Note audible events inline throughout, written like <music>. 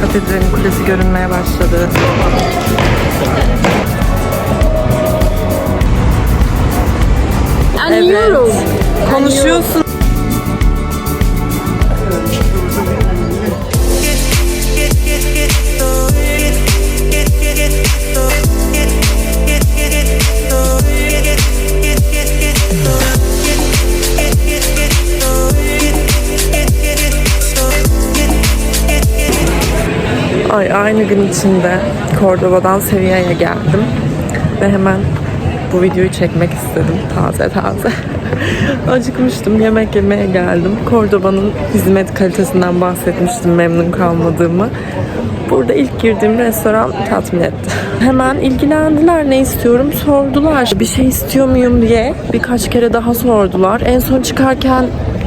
Katedralin kulesi görünmeye başladı. Anlıyorum. Konuşuyorsun. Ay aynı gün içinde Cordoba'dan Sevilla'ya geldim ve hemen bu videoyu çekmek istedim taze taze. <laughs> Acıkmıştım yemek yemeye geldim. Cordoba'nın hizmet kalitesinden bahsetmiştim memnun kalmadığımı. Burada ilk girdiğim restoran tatmin etti. <laughs> Hemen ilgilendiler ne istiyorum sordular. Bir şey istiyor muyum diye birkaç kere daha sordular. En son çıkarken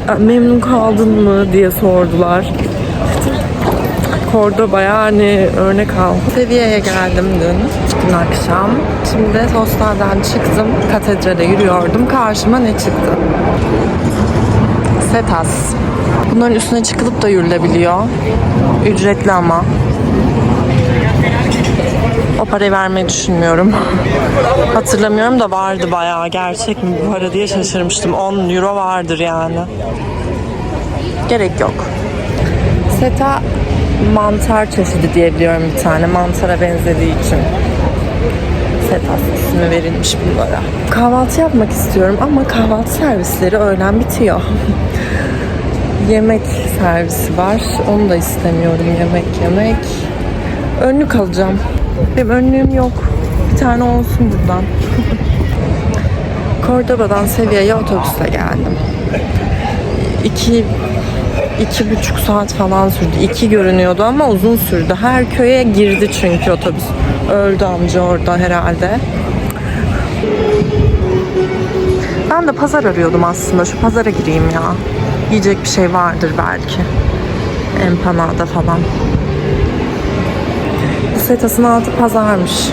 "E, memnun kaldın mı diye sordular. Cordoba'ya hani örnek al. Sevilla'ya geldim dün, dün akşam. Şimdi hostelden çıktım, katedrale yürüyordum. Karşıma ne çıktı? Setas. Bunların üstüne çıkılıp da yürülebiliyor. Ücretli ama. O parayı vermeyi düşünmüyorum. <laughs> Hatırlamıyorum da vardı bayağı. Gerçek mi bu para diye şaşırmıştım. 10 euro vardır yani. Gerek yok. Seta mantar çeşidi diye biliyorum bir tane. Mantara benzediği için. Setas ismi verilmiş bunlara. Kahvaltı yapmak istiyorum ama kahvaltı servisleri öğlen bitiyor. <laughs> yemek servisi var. Onu da istemiyorum yemek yemek. Önlük alacağım. Benim önlüğüm yok. Bir tane olsun buradan. <laughs> Cordoba'dan Sevilla'ya otobüsle geldim. İki iki buçuk saat falan sürdü. İki görünüyordu ama uzun sürdü. Her köye girdi çünkü otobüs. Öldü amca orada herhalde. Ben de pazar arıyordum aslında. Şu pazara gireyim ya. Yiyecek bir şey vardır belki. Empanada falan. Setasın altı pazarmış.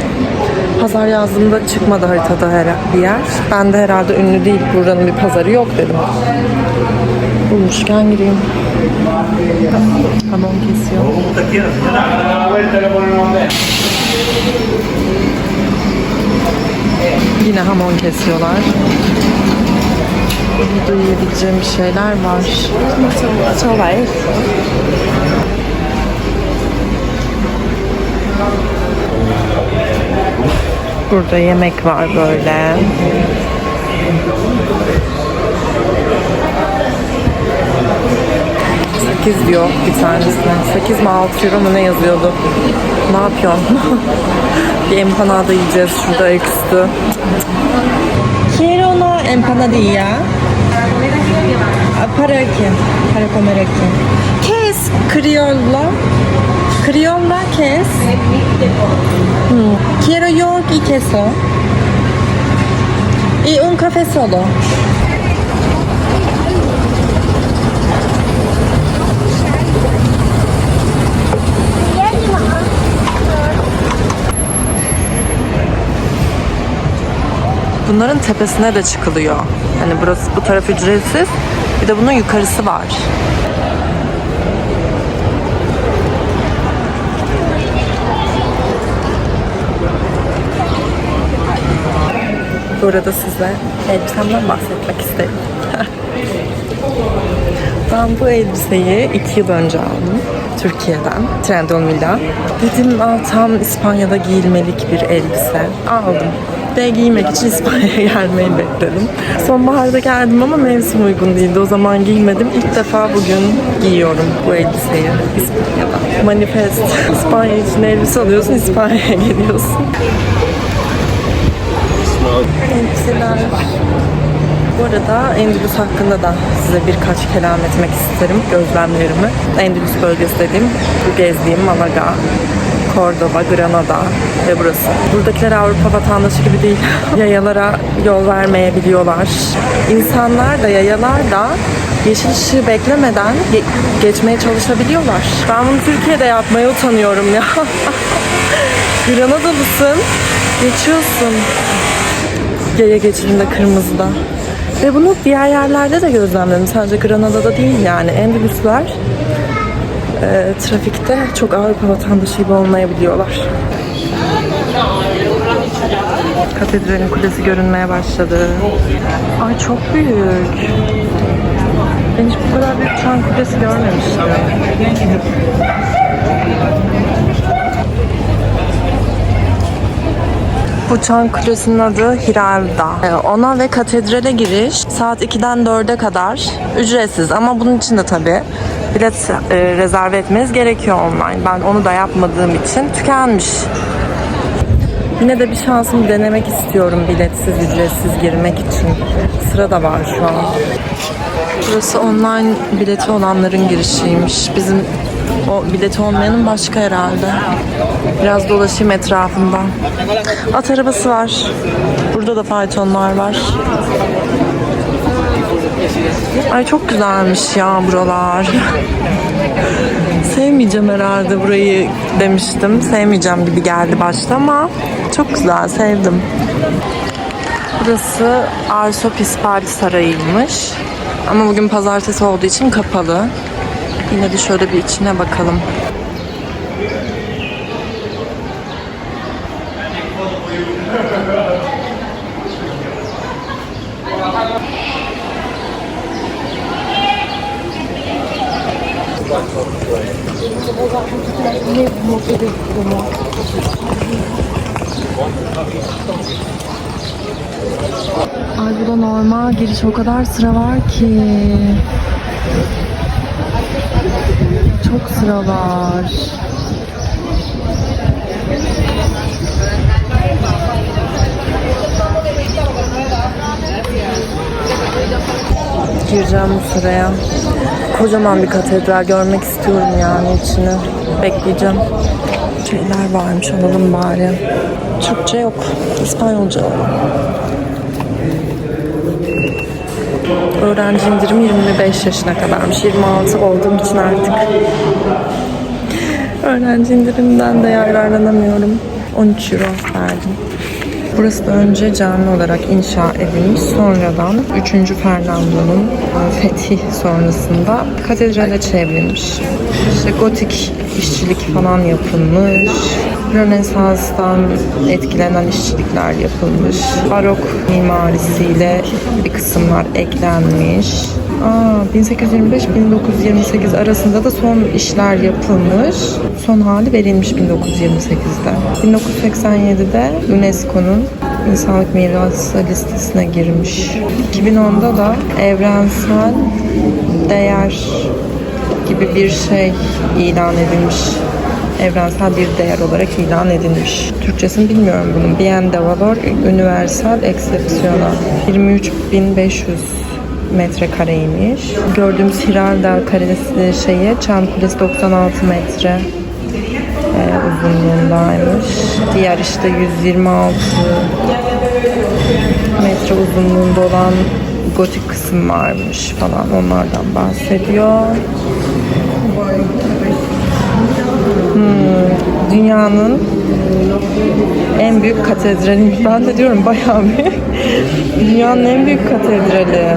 Pazar yazdığımda çıkmadı haritada her bir yer. Ben de herhalde ünlü değil buranın bir pazarı yok dedim. Bulmuşken gireyim. Hamon kesiyor. Yine hamon kesiyorlar. Burada yiyebileceğim şeyler var. Çalay. Burada yemek var böyle. Sekiz diyor bir tanesine. 8 mi 6 euro mu ne yazıyordu? Ne yapıyorsun? <laughs> bir empanada yiyeceğiz şurada ayaküstü. Quiero una empanadilla. Para aquí. Para comer aquí. ¿Qué es criolla? Criolla, ¿qué es? Hmm. Quiero yoğurt y queso. Y un café solo. Bunların tepesine de çıkılıyor. Hani burası bu taraf ücretsiz. Bir de bunun yukarısı var. Burada size elbisemden bahsetmek isterim. <laughs> ben bu elbiseyi iki yıl önce aldım. Türkiye'den, Trendyol Milla. Dedim Aa, tam İspanya'da giyilmelik bir elbise. Aldım. Ve giymek için İspanya'ya <laughs> gelmeyi bekledim. Sonbaharda geldim ama mevsim uygun değildi. O zaman giymedim. İlk defa bugün giyiyorum bu elbiseyi İspanya'da. Manifest. İspanya için elbise alıyorsun, İspanya'ya geliyorsun. Elbiseler. Bu arada Endülüs hakkında da size birkaç kelam etmek isterim. Gözlemlerimi. Endülüs bölgesi dediğim bu gezdiğim Malaga, Cordoba, Granada ve burası. Buradakiler Avrupa vatandaşı gibi değil. <laughs> Yayalara yol vermeyebiliyorlar. İnsanlar da yayalar da yeşil ışığı beklemeden ge- geçmeye çalışabiliyorlar. Ben bunu Türkiye'de yapmaya utanıyorum ya. <laughs> Granadalısın. Geçiyorsun. Yaya geçidinde kırmızıda. Ve bunu diğer yerlerde de gözlemledim. Sadece Granada'da değil yani. Endülüsler e, trafikte çok Avrupa vatandaşı gibi olmayabiliyorlar. Katedralin kulesi görünmeye başladı. Ay çok büyük. Ben hiç bu kadar büyük çan kulesi görmemiştim. Bu çan kulesinin adı Hiralda. Ee, Ona ve katedrale giriş saat 2'den 4'e kadar ücretsiz ama bunun için de tabii bilet e, rezerve etmeniz gerekiyor online. Ben onu da yapmadığım için tükenmiş. Yine de bir şansımı denemek istiyorum biletsiz, ücretsiz girmek için. Sıra da var şu an. Burası online bileti olanların girişiymiş. Bizim o bileti olmayanın başka herhalde. Biraz dolaşayım etrafında. At arabası var. Burada da faytonlar var. Ay çok güzelmiş ya buralar. Sevmeyeceğim herhalde burayı demiştim. Sevmeyeceğim gibi geldi başta ama çok güzel sevdim. Burası Arsopispal Sarayı'ymış. Ama bugün pazartesi olduğu için kapalı. Yine de şöyle bir içine bakalım. Ay bu da normal giriş o kadar sıra var ki. Çok sıra var. Gireceğim bu sıraya. Kocaman bir katedral görmek istiyorum yani içini. Bekleyeceğim. Şeyler varmış alalım bari. Türkçe yok. İspanyolca. Öğrenci indirimi 25 yaşına kadarmış. 26 olduğum için artık öğrenci indiriminden de yararlanamıyorum. 13 euro verdim. Burası da önce cami olarak inşa edilmiş. Sonradan 3. Fernando'nun e, fethi sonrasında katedrale çevrilmiş. İşte gotik işçilik falan yapılmış. Rönesans'tan etkilenen işçilikler yapılmış. Barok mimarisiyle bir kısımlar eklenmiş. Aa, 1825-1928 arasında da son işler yapılmış. Son hali verilmiş 1928'de. 1987'de UNESCO'nun insanlık mirası listesine girmiş. 2010'da da evrensel değer gibi bir şey ilan edilmiş. Evrensel bir değer olarak ilan edilmiş. Türkçesini bilmiyorum bunun. Bien de valor universal excepcional. 23.500 metrekareymiş. Gördüğümüz Hiraldel karesi şeye Çan Kulesi 96 metre e, uzunluğundaymış. Diğer işte 126 metre uzunluğunda olan gotik kısım varmış falan onlardan bahsediyor. Hmm, dünyanın en büyük katedrali. <laughs> Ben de diyorum bayağı bir. Dünyanın en büyük katedrali.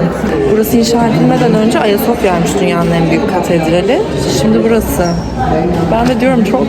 Burası inşa edilmeden önce Ayasofya'ymış dünyanın en büyük katedrali. Şimdi burası. Ben de diyorum çok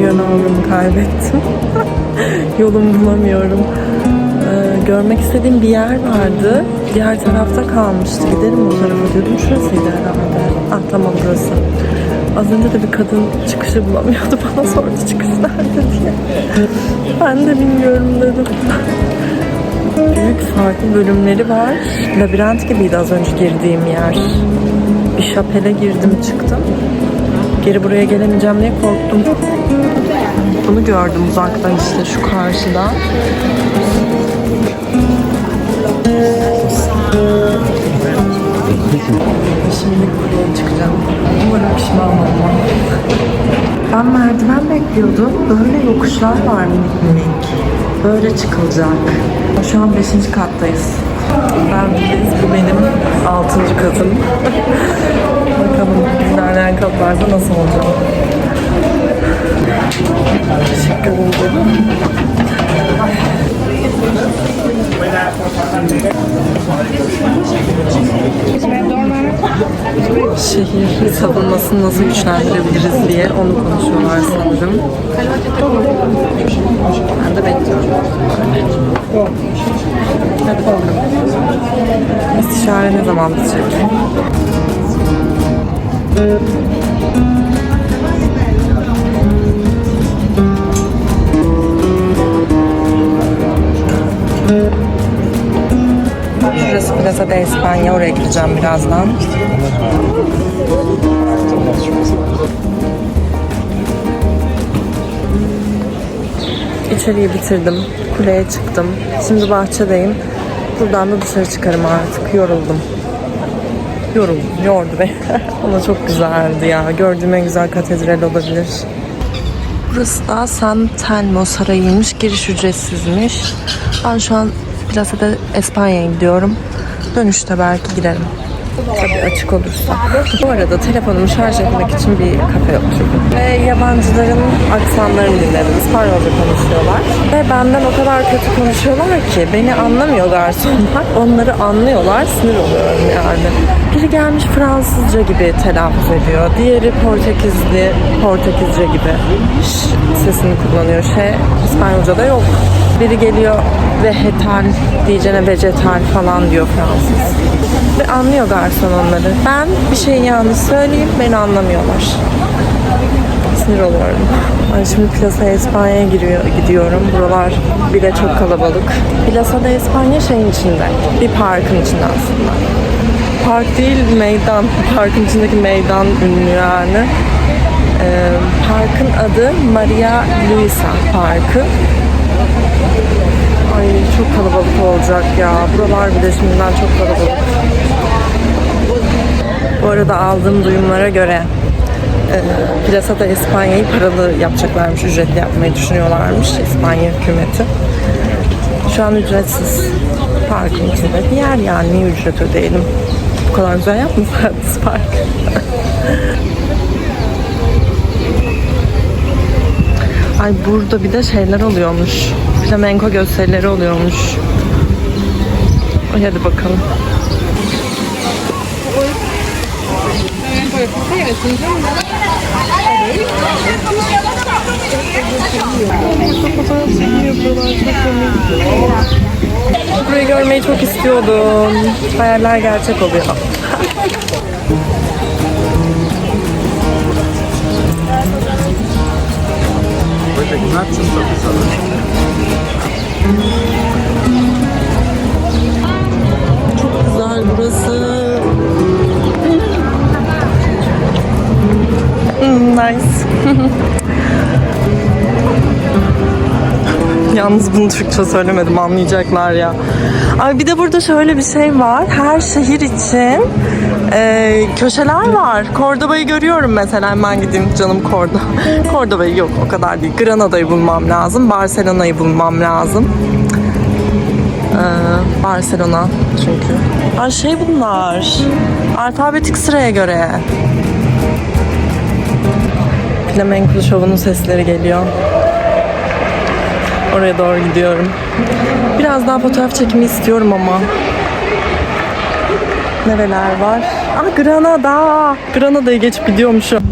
Yönümü kaybettim. <laughs> Yolumu bulamıyorum. Ee, görmek istediğim bir yer vardı. Diğer tarafta kalmıştı. Gidelim o tarafa diyordum. Şurasıydı herhalde. Ah tamam burası. Az önce de bir kadın çıkışı bulamıyordu. <laughs> Bana sordu çıkış nerede diye. Ben de bilmiyorum dedim. <laughs> Büyük farklı bölümleri var. Labirent gibiydi az önce girdiğim yer. Bir şapele girdim çıktım. Geri buraya gelemeyeceğim diye korktum. Bunu gördüm uzaktan işte şu karşıda. Şimdi kuleye çıkacağım. Umarım pişman olmam. Ben merdiven bekliyordum. Böyle yokuşlar var minik minik. Böyle çıkılacak. Şu an 5. kattayız. Ben. Bu benim 6. katım. <laughs> Bakalım ilerleyen katlarda nasıl olacak. Teşekkür ederim. Şehir savunmasını nasıl güçlendirebiliriz diye onu konuşuyorlar sanırım. Ben de bekliyorum. Hadi. İstişare ne zaman bitecek? Burası Plaza de España. Oraya gideceğim birazdan. İçeriği bitirdim. Kuleye çıktım. Şimdi bahçedeyim. Buradan da dışarı çıkarım artık. Yoruldum. Yoruldum. Yordu beni. <laughs> Ama çok güzeldi ya. Gördüğüm en güzel katedral olabilir. Burası da San Telmo Sarayı'ymış. Giriş ücretsizmiş. Ben şu an Plaza de España'ya gidiyorum. Dönüşte belki girerim. Tabii açık olursa. Bu arada telefonumu şarj etmek için bir kafe oturdum. Ve yabancıların aksanlarını dinledim. İspanyolca konuşuyorlar. Ve benden o kadar kötü konuşuyorlar ki beni anlamıyor garsonlar. Onları anlıyorlar. Sinir oluyorum yani. Biri gelmiş Fransızca gibi telaffuz ediyor. Diğeri Portekizli, Portekizce gibi ş- sesini kullanıyor. Şey İspanyolca'da yok. Biri geliyor vegetal diyeceğine vegetal falan diyor Fransız. Ve anlıyor garson onları. Ben bir şeyi yanlış söyleyeyim beni anlamıyorlar. Sinir oluyorum. Ay şimdi Plaza Espanya'ya giriyor, gidiyorum. Buralar bile çok kalabalık. Plaza de España şeyin içinde. Bir parkın içinde aslında. Park değil meydan. <laughs> Parkın içindeki meydan ünlü yani. Ee, parkın adı Maria Luisa Parkı. Çok kalabalık olacak ya. Buralar bile şimdiden çok kalabalık. Bu arada aldığım duyumlara göre e, Plaza da İspanya'yı paralı yapacaklarmış, ücretli yapmayı düşünüyorlarmış İspanya hükümeti. Şu an ücretsiz. Parkın içinde bir yer yani niye ücret ödeyelim? Bu kadar güzel yapmışlar <laughs> park. Ay burada bir de şeyler oluyormuş. Flamenco gösterileri oluyormuş. Ay hadi bakalım. Burayı görmeyi çok istiyordum. Hayaller gerçek oluyor. Çok güzel burası. Hmm, nice. <laughs> Yalnız bunu Türkçe söylemedim anlayacaklar ya. Ay bir de burada şöyle bir şey var. Her şehir için e, köşeler var. Cordoba'yı görüyorum mesela. Hemen gideyim canım Cordoba. <laughs> Cordoba'yı yok o kadar değil. Granada'yı bulmam lazım. Barcelona'yı bulmam lazım. Ee, Barcelona çünkü. Ay şey bunlar. Alfabetik sıraya göre. Flamenco şovunun sesleri geliyor. Oraya doğru gidiyorum. Biraz daha fotoğraf çekimi istiyorum ama. Nereler var? Ah Granada. Granada'yı geçip gidiyormuşum.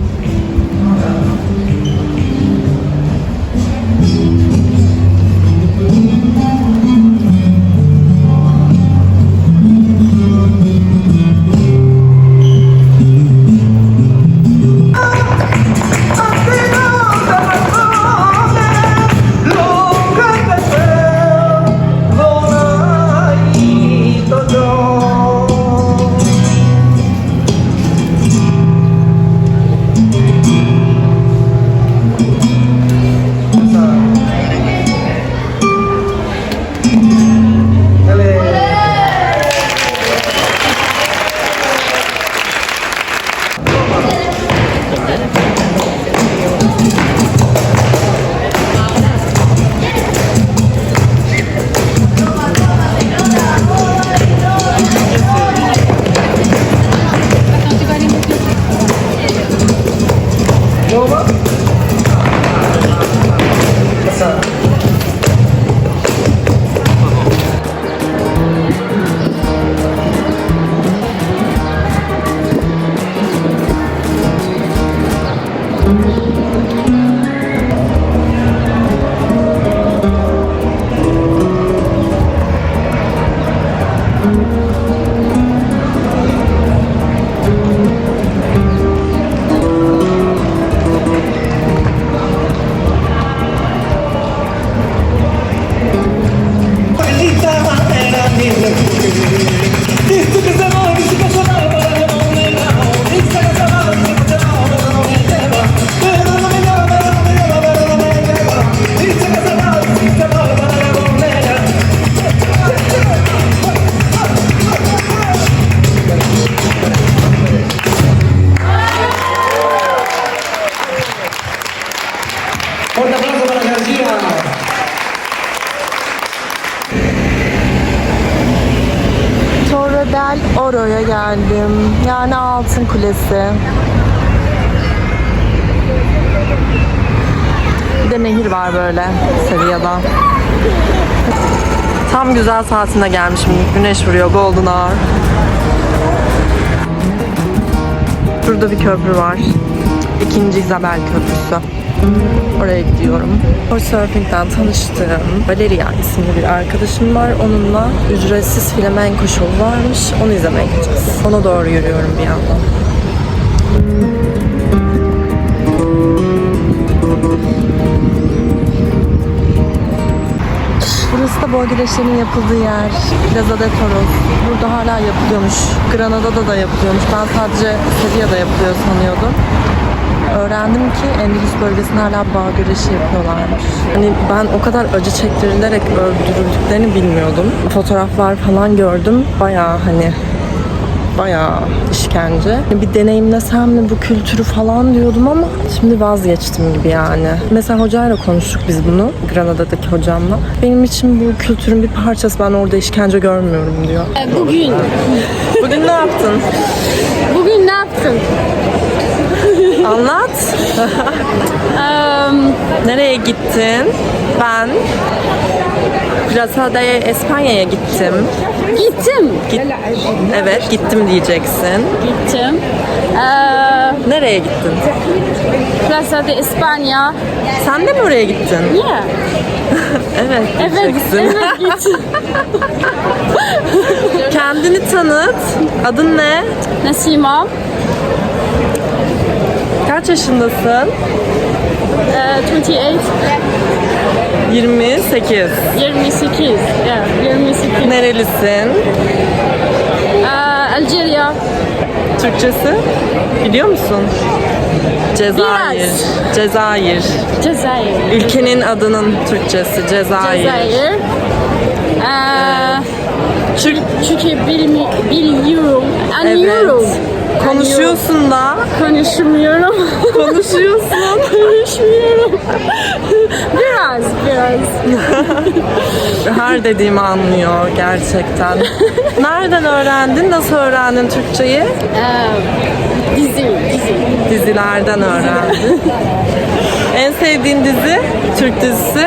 sir. Geldim. Yani Altın Kulesi. Bir de nehir var böyle Sevilla'da. Tam güzel saatinde gelmişim. Güneş vuruyor Golden Hour. Burada bir köprü var. İkinci Isabel Köprüsü. Oraya gidiyorum. Couchsurfing'den tanıştığım Valeria isimli bir arkadaşım var. Onunla ücretsiz flamenko şovu varmış. Onu izlemeye gideceğiz. Ona doğru yürüyorum bir yandan. Burası da güreşlerinin yapıldığı yer. Plaza de Toros. Burada hala yapılıyormuş. Granada'da da yapılıyormuş. Ben sadece Sevilla'da yapılıyor sanıyordum. Öğrendim ki Endülüs bölgesinde hala bağ güreşi yapıyorlarmış. Hani ben o kadar acı çektirilerek öldürüldüklerini bilmiyordum. Fotoğraflar falan gördüm. Bayağı hani bayağı işkence. Bir deneyimlesem mi bu kültürü falan diyordum ama şimdi vazgeçtim gibi yani. Mesela hocayla konuştuk biz bunu, Granada'daki hocamla. Benim için bu kültürün bir parçası, ben orada işkence görmüyorum diyor. Bugün, Bugün ne yaptın? bugün ne yaptın? Anlat. Eee, Nereye gittin? Ben Plaza de Espanya'ya gittim. gittim. Git, evet gittim diyeceksin. Gittim. Eee, Nereye gittin? Plaza de España. Sen de mi oraya gittin? Yeah. <laughs> Evet. Evet, evet gittim. <laughs> Kendini tanıt. Adın ne? Nasima. Kaç yaşındasın? Uh, 28. 28. 28. Yeah, 28. Nerelisin? Uh, Algeria. Türkçesi? Biliyor musun? Cezayir. Biraz. Cezayir. Cezayir. Ülkenin adının Türkçesi Cezayir. Cezayir. Uh, Türk çünkü bilmi, biliyorum. Anlıyorum. Konuşuyorsun da. Konuşmuyorum. Konuşuyorsun. <laughs> Konuşmuyorum. biraz, biraz. Her dediğimi anlıyor gerçekten. Nereden öğrendin? Nasıl öğrendin Türkçeyi? Uh, dizi, dizi. Dizilerden öğrendin. en sevdiğin dizi? Türk dizisi?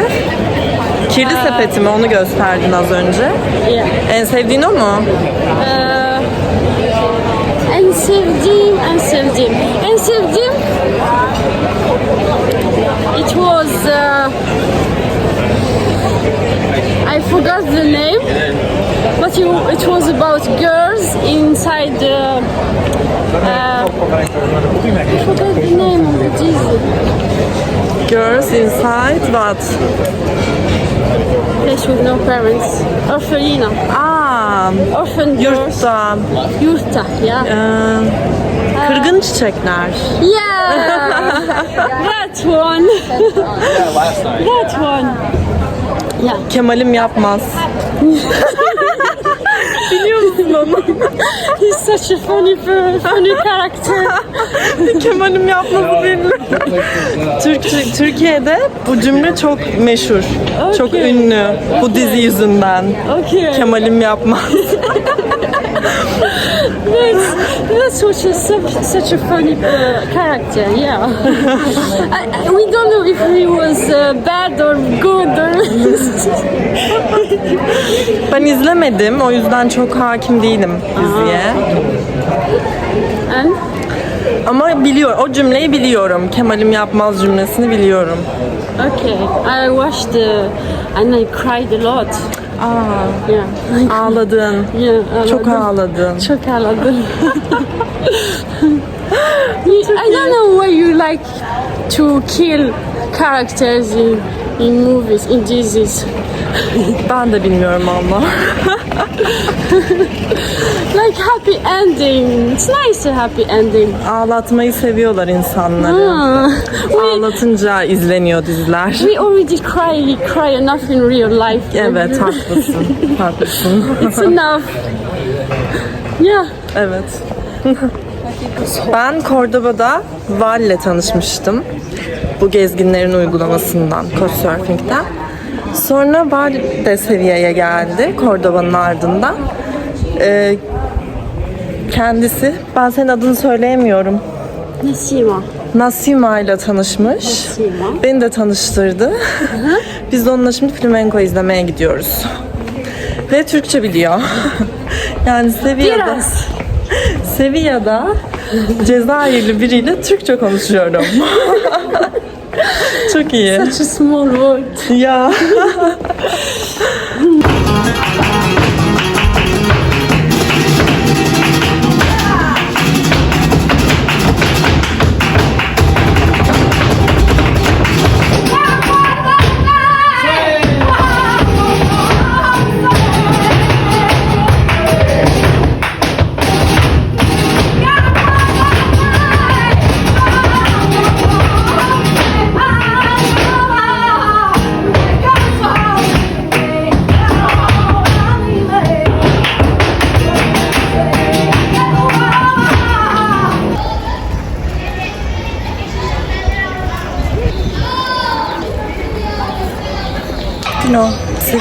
Kirli Sepeti mi? Onu gösterdin az önce. Yeah. En sevdiğin o mu? Uh, en sevdiğim, en sevdiğim. En sevdiğim it was uh, I forgot the name but you, it was about girls inside the uh, I forgot the name of the disease. Girls Inside but Place with no parents. Orphelina. Girls. Yurtta. Yurtta, yeah. Ee, kırgın çiçekler. Yeah, <laughs> that one. that one. Yeah. Kemal'im yapmaz. <laughs> Onu? He's such a funny, funny character. Kemal'im yapmazı belli. Türkçe, Türkiye'de bu cümle çok meşhur. Çok Okey. ünlü. Bu dizi yüzünden. Okay. Kemal'im yapmaz. <laughs> That's, that's such a, such, such a funny uh, character, yeah. <laughs> I, I- we don't know if he was uh, bad or good or... <laughs> Ben izlemedim. O yüzden çok hakim değilim diziye. and Ama biliyor, o cümleyi biliyorum. Kemal'im yapmaz cümlesini biliyorum. okay, I watched uh, and I cried a lot. Aa, Yeah. ağladın. Yeah, Çok ağladım. ağladın. Çok ağladım. <laughs> I don't know why you like to kill characters in, in movies, in disease. <laughs> Ben de bilmiyorum Allah. <laughs> Like happy ending. It's nice a happy ending. Ağlatmayı seviyorlar insanları. <laughs> We, Ağlatınca izleniyor diziler. we already cry, cry enough in real life. Evet haklısın. haklısın. It's enough. Yeah. Evet. ben Cordoba'da Val'le tanışmıştım. Bu gezginlerin uygulamasından, Couchsurfing'den. Sonra Val de seviyeye geldi Cordoba'nın ardından. Ee, kendisi, ben senin adını söyleyemiyorum. Nasima. Nasima ile tanışmış. Nasima. Beni de tanıştırdı. <laughs> Biz de onunla şimdi flamenco izlemeye gidiyoruz. Ve Türkçe biliyor. <laughs> yani Sevilla'da, Biraz. <laughs> Sevilla'da Cezayirli biriyle Türkçe konuşuyorum. Çok iyi. Such a small world. Ya.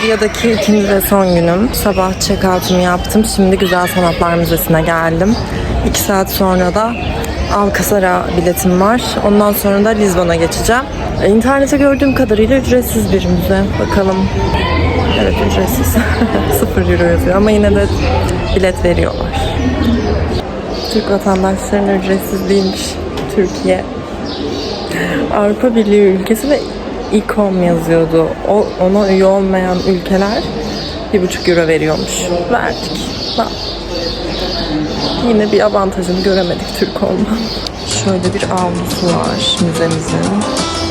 Sevilla'daki ikinci ve son günüm. Sabah check-out'umu yaptım. Şimdi Güzel Sanatlar Müzesi'ne geldim. İki saat sonra da Alcazar'a biletim var. Ondan sonra da Lizbon'a geçeceğim. E, İnternette gördüğüm kadarıyla ücretsiz bir müze. Bakalım. Evet ücretsiz. <laughs> 0 euro yazıyor ama yine de bilet veriyorlar. Türk vatandaşlarına ücretsiz değilmiş. Türkiye. Avrupa Birliği ülkesi ve İKOM yazıyordu. O, ona üye olmayan ülkeler bir buçuk euro veriyormuş. Verdik. Bak. Yine bir avantajını göremedik Türk olma. Şöyle bir avlusu var müzemizin.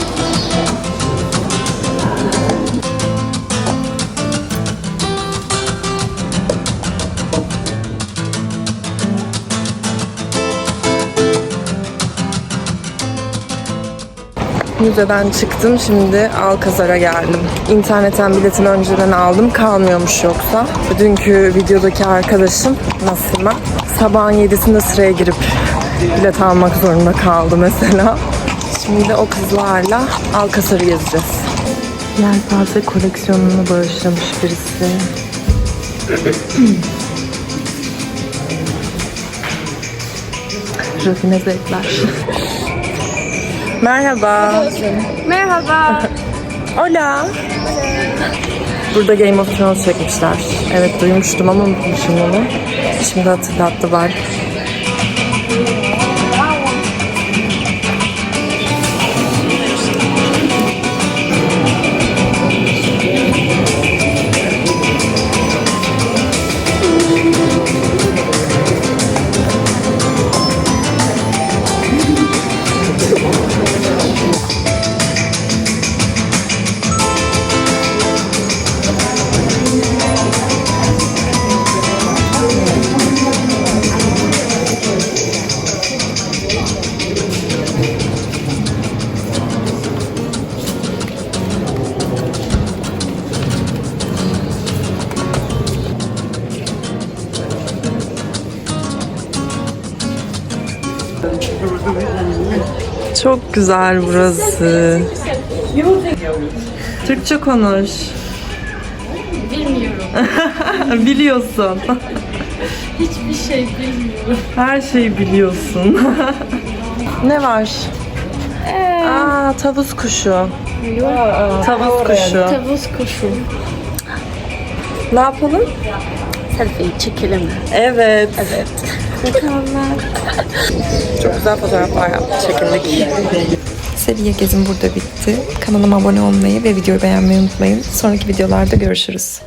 Müzeden çıktım. Şimdi Alkazar'a geldim. İnternetten biletini önceden aldım. Kalmıyormuş yoksa. Dünkü videodaki arkadaşım Nasima sabahın 7'sinde sıraya girip bilet almak zorunda kaldı mesela. Şimdi o kızlarla Alkazar'ı gezeceğiz. Yelpaze koleksiyonunu bağışlamış birisi. <clears throat> Rafine zevkler. Merhaba. Merhaba. Hola. Burada Game of Thrones çekmişler. Evet duymuştum ama unutmuşum onu. Şimdi hatırlattılar. Çok güzel burası. Türkçe konuş. Bilmiyorum. <laughs> Biliyorsun. Hiçbir şey bilmiyorum. Her şeyi biliyorsun. <laughs> ne var? Aa, tavus kuşu. Tavus kuşu. Tavus kuşu. Ne yapalım? Selfie çekelim. Evet. Evet. Çok güzel fotoğraflar yaptık, çekindik. Seviye gezim burada bitti. Kanalıma abone olmayı ve videoyu beğenmeyi unutmayın. Sonraki videolarda görüşürüz.